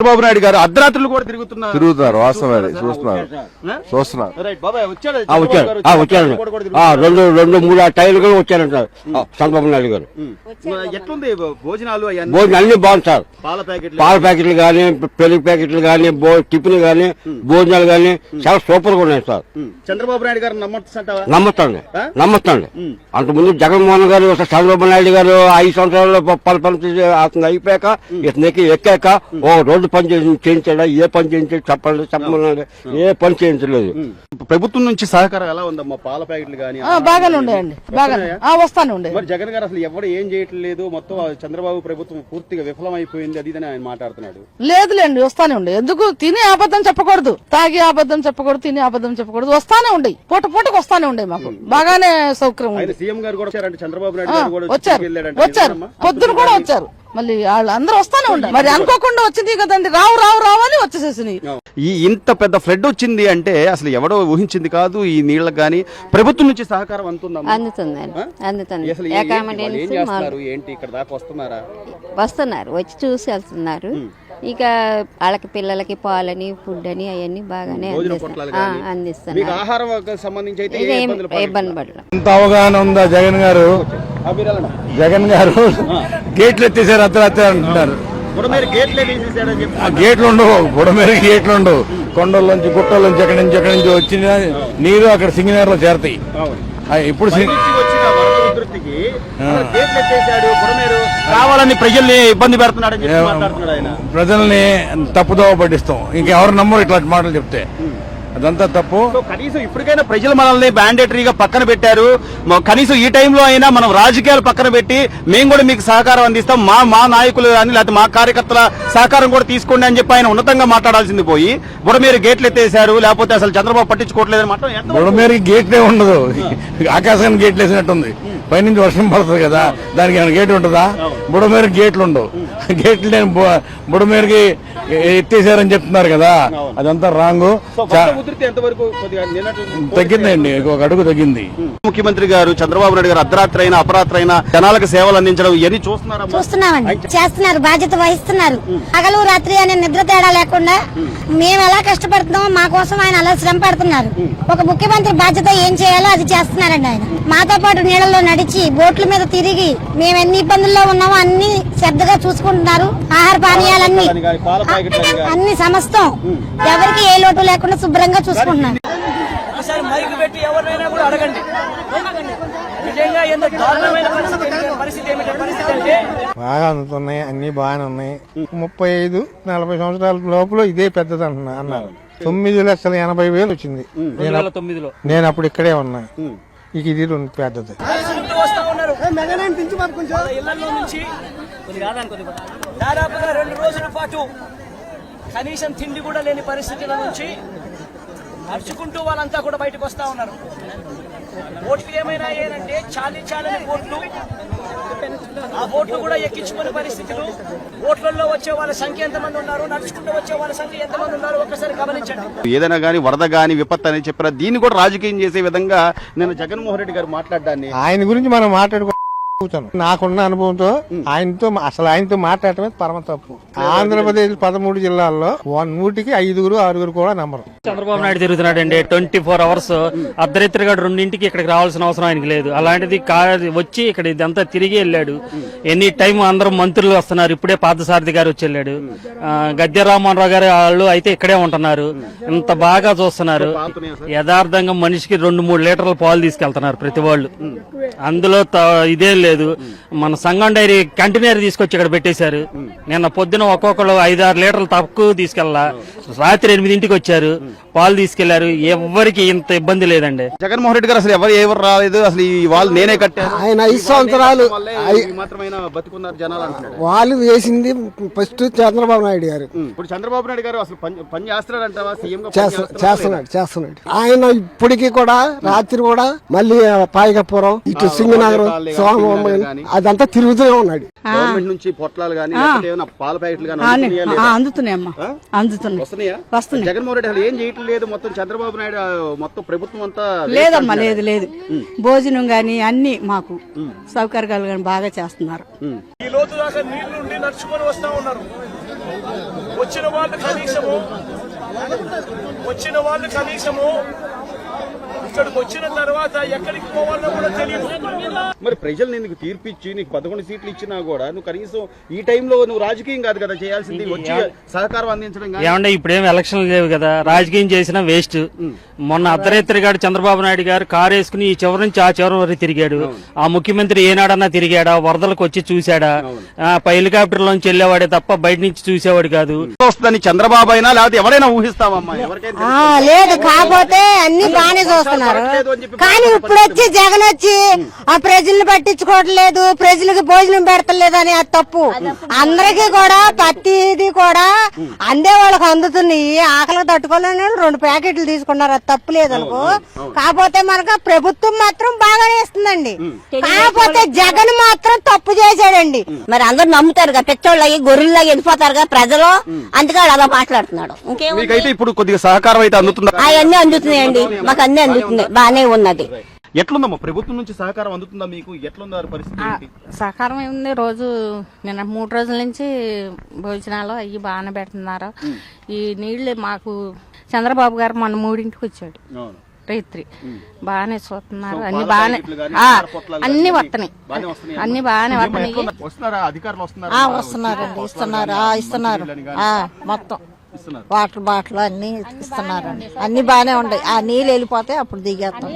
చంద్రబాబు నాయుడు గారు అర్ధరాత్రులు కూడా తిరుగుతున్నారు తిరుగుతున్నారు వాస్తవం అది చూస్తున్నారు? చూస్తున్నారు. వచ్చాడు. రెండు రెండు మూడు టైర్లు కూడా వచ్చారంట ఆ, చంద్రబాబు నాయుడు గారు. ఎట్లుంది భోజనాలు భోజనం అన్ని బాగుంది సార్. పాల ప్యాకెట్లు? పాల ప్యాకెట్లు కానీ పెరుగు ప్యాకెట్లు కానీ టిఫిన్ కానీ భోజనాలు కానీ చాలా సూపర్గా ఉన్నాయి సార్. చంద్రబాబు నాయుడు గారు నమ్మొచ్చు అంటావా నమ్మొచ్చండి. అంతకుముందు జగన్మోహన్ గారు చంద్రబాబు నాయుడు గారు ఐదు సంవత్సరాల్లో పలు చేసి అతను అయిపోయాక ఇతనికి ఎక్కాక ఓ రోడ్డు పని చేసి చేయించాడా? ఏ పని చేయించాడు చెప్పండి చెప్పమన్నాడు? ఏ పని చేయించలేదు. ప్రభుత్వం నుంచి సహకారం ఎలా ఉందమ్మా? పాల ప్యాకెట్లు కానీ బాగానే ఉండేయండి బాగానే ఆ, వస్తానే ఉండే. మరి జగన్ గారు అసలు ఎవరు ఏం చేయట్లేదు? మొత్తం చంద్రబాబు ప్రభుత్వం పూర్తిగా విఫలమైపోయింది అది ఇదని ఆయన మాట్లాడుతున్నాడు. లేదులేండి వస్తానే ఉండే. ఎందుకు? తిని అబద్ధం చెప్పకూడదు. తాగి అబద్ధం చెప్పకూడదు తిని అబద్ధం చెప్పకూడదు. వస్తానే ఉండే. పూట పూటకు వస్తానే ఉండే మాకు. బాగానే సౌకర్యం సీఎం గారు కూడా చంద్రబాబు నాయుడు ఆ, గారు కూడా వచ్చారు. వచ్చారు? పొద్దున కూడా వచ్చారు. మళ్ళీ వాళ్ళు అందరూ వస్తానే ఉండే మరి అనుకోకుండా వచ్చింది కదండి. రావు రావు రావు అని వచ్చేసేసినాయి. ఈ ఇంత పెద్ద ఫ్లడ్ వచ్చింది అంటే అసలు ఎవడో ఊహించింది కాదు ఈ నీళ్ళకి గానీ ప్రభుత్వం నుంచి సహకారం అందుతుందండి? అందుతుంది అసలు ఏ- ఏంటి వాళ్ళు ఏం అకామిడేషన్స్ చేస్తున్నారు? ఏంటి ఇక్కడ దాకా వస్తున్నారా? వస్తున్నారు. వచ్చి చూసి వెళ్తున్నారు. ఇక వాళ్ళకి పిల్లలకి పాలని ఫుడ్ అని అవన్నీ బాగానే భోజన. పొట్లాలు కానీ మీకు ఆహారం సంబంధించి అయితే ఇక ఏ ఏం ఇబ్బందులు పడలేదు. ఇబ్బంది పడలేదు. ఎంత అవగాహన ఉందా జగన్ గారు. జగన్ గారు గేట్లు ఎత్తేసారు అర్ధరాత్రి అంటున్నారు. ఆ గేట్లు ఉండవు బుడమేర గేట్లు ఉండవు. కొండల్లోంచి గుట్టల్లోంచి ఎక్కడి నుంచి ఎక్కడి నుంచి వచ్చిన నీరు అక్కడ సింగనగర్లో చేరతాయి. ఇప్పుడు కావాలని ప్రజల్ని ఇబ్బంది ఆయన. ప్రజల్ని తప్పుదోవ పట్టిస్తాం. ఇంకెవరు నమ్మరు ఇట్లాంటి మాటలు చెప్తే. అదంతా తప్పు. కనీసం ఇప్పటికైనా ప్రజలు మనల్ని మ్యాండేటరీగా పక్కన పెట్టారు. కనీసం ఈ టైంలో అయినా మనం రాజకీయాలు పక్కన పెట్టి మేము కూడా మీకు సహకారం అందిస్తాం. మా మా నాయకులు కానీ లేకపోతే మా కార్యకర్తల సహకారం కూడా తీసుకోండి అని చెప్పి ఆయన ఉన్నతంగా మాట్లాడాల్సింది పోయి బుడ మీరు గేట్లు ఎత్తేసారు లేకపోతే అసలు చంద్రబాబు పట్టించుకోవట్లేదని మాత్రం ఎంత బుడమేరకి గేట్లే ఉండదు. ఆకాశానికి గేట్లు వేసినట్టుంది. పైనుంచి వర్షం పడుతుంది కదా. దానికి ఏమైనా గేట్ ఉంటుందా? బుడమేరకి గేట్లు ఉండవు. గేట్లు బు- బుడమేరకి ఎత్తేసారని చెప్తున్నారు కదా. అదంతా రాంగు. తగ్గిందండి. ఒక అడుగు తగ్గింది. ముఖ్యమంత్రి గారు చంద్రబాబు నాయుడు గారు అర్ధరాత్రి అయినా అపరాత్రి అయినా జనాలకు సేవలు అందించడం ఇవన్నీ చూస్తున్నారమ్మా చూస్తున్నామండి. చేస్తున్నారు. బాధ్యత వహిస్తున్నారు. పగలు రాత్రి అనే నిద్ర తేడా లేకుండా మేము ఎలా కష్టపడుతున్నామో మా కోసం ఆయన అలా శ్రమ పడుతున్నారు. ఒక ముఖ్యమంత్రి బాధ్యత ఏం చేయాలో అది చేస్తున్నారండి ఆయన. మాతో పాటు నీళ్ళలో నడిచి బోట్ల మీద తిరిగి మేము ఎన్ని ఇబ్బందుల్లో ఉన్నామో అన్ని శ్రద్ధగా చూసుకుంటున్నారు. ఆహార పానీయాలన్నీ. అన్ని సమస్తం. ఎవరికి ఏ లోటు లేకుండా శుభ్రంగా మైక్ పెట్టి ఎవరినైనా కూడా అడగండి. నిజంగా ఎంత దారుణమైన పరిస్థితి ఏంటి- పరిస్థితి ఏమిటి? పరిస్థితి అంటే బాగా అందుతున్నాయి అన్ని బాగానే ఉన్నాయి. ముప్పై ఐదు నలభై సంవత్సరాల లోపల ఇదే పెద్దది అంటున్నా అన్నారు. తొమ్మిది లక్షల ఎనభై వేలు వచ్చింది. నేను అప్పుడు ఇక్కడే ఉన్నా. ఇక ఇది రెండు పెద్దది. ఇళ్ళలో నుంచి. దాదాపుగా రెండు రోజుల పాటు కనీసం తిండి కూడా లేని పరిస్థితుల నుంచి నడుచుకుంటూ వాళ్ళంతా కూడా బయటకు వస్తా ఉన్నారు. ఓట్లు ఏమైనా ఏంటంటే చాలీ చాలని ఓట్లు ఆ ఓట్లు కూడా ఎక్కించుకునే పరిస్థితులు. ఓట్లలో వచ్చే వాళ్ళ సంఖ్య ఎంతమంది ఉన్నారు నడుచుకుంటూ వచ్చే వాళ్ళ సంఖ్య ఎంతమంది ఉన్నారు ఒక్కసారి గమనించండి. ఏదైనా కానీ వరద గాని విపత్తు అని చెప్పిన దీన్ని కూడా రాజకీయం చేసే విధంగా నేను జగన్మోహన్ రెడ్డి గారు మాట్లాడడాన్ని ఆయన గురించి మనం మాట్లాడుకో నాకున్న అనుభవంతో ఆయనతో అసలు ఆయనతో మాట్లాడటమే పరమ తప్పు. ఆంధ్రప్రదేశ్ పదమూడు జిల్లాల్లో వన్ నూటికి ఐదుగురు ఆరుగురు కూడా నమ్మరు. చంద్రబాబు నాయుడు తిరుగుతున్నాడండి. ట్వంటీ ఫోర్ అవర్స్ అర్ధరాత్రిగా రెండింటికి ఇక్కడికి రావాల్సిన అవసరం ఆయనకి లేదు. అలాంటిది వచ్చి ఇక్కడ ఇదంతా తిరిగి వెళ్ళాడు. ఎనీ టైం అందరూ మంత్రులు వస్తున్నారు. ఇప్పుడే పార్థసారథి గారు వచ్చి వెళ్ళాడు. గద్దె రామ్మోహన్ రావు గారు వాళ్ళు అయితే ఇక్కడే ఉంటున్నారు. ఇంత బాగా చూస్తున్నారు. యథార్థంగా మనిషికి రెండు మూడు లీటర్ల పాలు తీసుకెళ్తున్నారు ప్రతి వాళ్ళు. అందులో త- ఇదేం లేదు. మన సంగం డైరీ కంటైనర్ తీసుకొచ్చి ఇక్కడ పెట్టేశారు. నిన్న పొద్దున ఒక్కొక్కరు ఐదారు లీటర్లు తక్కువ తీసుకెళ్ళా రాత్రి ఎనిమిదింటికి వచ్చారు. పాలు తీసుకెళ్ళారు. ఎవ్వరికి ఇంత ఇబ్బంది లేదండి. జగన్మోహన్ రెడ్డి గారు అసలు ఎవరు ఎవరు రాలేదు. అసలు ఈ వాళ్ళు నేనే కట్టాను. ఆయన ఐదు సంవత్సరాలు వాళ్ళు వేసింది ఫస్ట్ చంద్రబాబు నాయుడు గారు. ఇప్పుడు చంద్రబాబు నాయుడు గారు అసలు పని చేస్తున్నాడా? చేస్తున్నాడు చేస్తున్నాడు. ఆయన ఇప్పటికీ కూడా రాత్రి కూడా మళ్ళీ పాయకపురం ఇటు సింగనగరం ఉదయకాలే అదంతా తిరుగుతూనే ఉన్నాడు. గవర్నమెంట్ నుంచి పొట్లాలు కానీ లేకపోతే ఏమైనా పాల ప్యాకెట్లు కానీ అందుతున్నాయా లేదా? అందుతున్నాయమ్మా? అందుతున్నాయి. వస్తున్నాయా. జగన్మోహన్ రెడ్డి ఏం చేయట్లేదు మొత్తం చంద్రబాబు నాయుడు మొత్తం ప్రభుత్వం అంతా లేదమ్మా లేదు లేదు. భోజనం గాని అన్ని మాకు సౌకర్యాలు గాని బాగా చేస్తున్నారు. ఈ లోతు దాకా నడుచుకొని వస్తా ఉన్నారు. వచ్చిన వాళ్ళు కనీసము వచ్చిన వాళ్ళు కనీసము ఇక్కడికి వచ్చిన తర్వాత ఎక్కడికి పోవాలో కూడా తెలియదు. మరి ప్రజలు నీకు తీర్పిచ్చి నీకు పదకొండు సీట్లు ఇచ్చినా కూడా నువ్వు కనీసం ఈ టైంలో నువ్వు రాజకీయం కాదు కదా చేయాల్సింది వచ్చి సహకారం అందించడం ఏమంటే ఇప్పుడేం ఎలక్షన్లు లేవు కదా. రాజకీయం చేసినా వేస్ట్. మొన్న అర్ధరేత్రి గారు చంద్రబాబు నాయుడు గారు కారు వేసుకుని ఈ చివరి నుంచి ఆ చివరి వరకు తిరిగాడు. ఆ ముఖ్యమంత్రి ఏనాడన్నా తిరిగాడా? వరదలకు వచ్చి చూశాడా? ఆ, పై హెలికాప్టర్ లోంచి వెళ్ళేవాడే తప్ప బయట నుంచి చూసేవాడు కాదు. వస్తుందని చంద్రబాబు అయినా లేకపోతే ఎవరైనా ఆ, లేదు కాకపోతే అన్ని బాగానే చూస్తున్నారు కానీ ఇప్పుడు వచ్చి జగన్ వచ్చి ఆ ప్రజల్ని పట్టించుకోవట్లేదు ప్రజలకు భోజనం పెడతలేదు అని అది తప్పు. అందరికీ కూడా ప్రతిది కూడా అందే వాళ్ళకి అందుతున్నాయి. ఆకలికి తట్టుకోలేని రెండు ప్యాకెట్లు తీసుకున్నారు. అది తప్పు లేదనుకో కాకపోతే మనకు ప్రభుత్వం మాత్రం బాగానే ఇస్తుందండి కాకపోతే జగన్ మాత్రం తప్పు చేశాడండి. మరి అందరు నమ్ముతారు కదా పెచ్చోళ్ళు అయ్యి గొర్రెల్లాగా వెళ్ళిపోతారు కదా ప్రజలు. అందుకే అలా మాట్లాడుతున్నాడు. ఇంకేం మీకైతే ఇప్పుడు కొద్దిగా సహకారం అయితే అందుతుందా? అవన్నీ అందుతున్నాయండి. మాకు అన్ని అందుతున్నాయి బానే ఉన్నది. ఎట్లుందమ్మా? ప్రభుత్వం నుంచి సహకారం అందుతుందా మీకు? ఎట్లుందా పరిస్థితి ఏంటి? సహకారం ఉంది. రోజు నిన్న మూడు రోజుల నుంచి భోజనాలు అవి బాగానే పెడుతున్నారు. ఈ నీళ్ళు మాకు చంద్రబాబు గారు మన మూడింటికి వచ్చాడు. అవును. రైత్రి. బాగానే చూస్తున్నారు. అన్ని బాగానే అన్ని వస్తున్నాయి? అన్ని బాగానే వస్తున్నాయి. ఎట్లున్నా- వస్తున్నారా? అధికారులు వస్తున్నారా? ఆ, వస్తున్నారండి ఇస్తున్నారు. ఇస్తున్నారు. ఆ, మొత్తం. వాటర్ బాటిల్ అన్ని ఇస్తున్నారండి అన్ని బాగానే ఉన్నాయి. ఆ నీళ్ళు వెళ్ళిపోతే అప్పుడు దిగేస్తాం.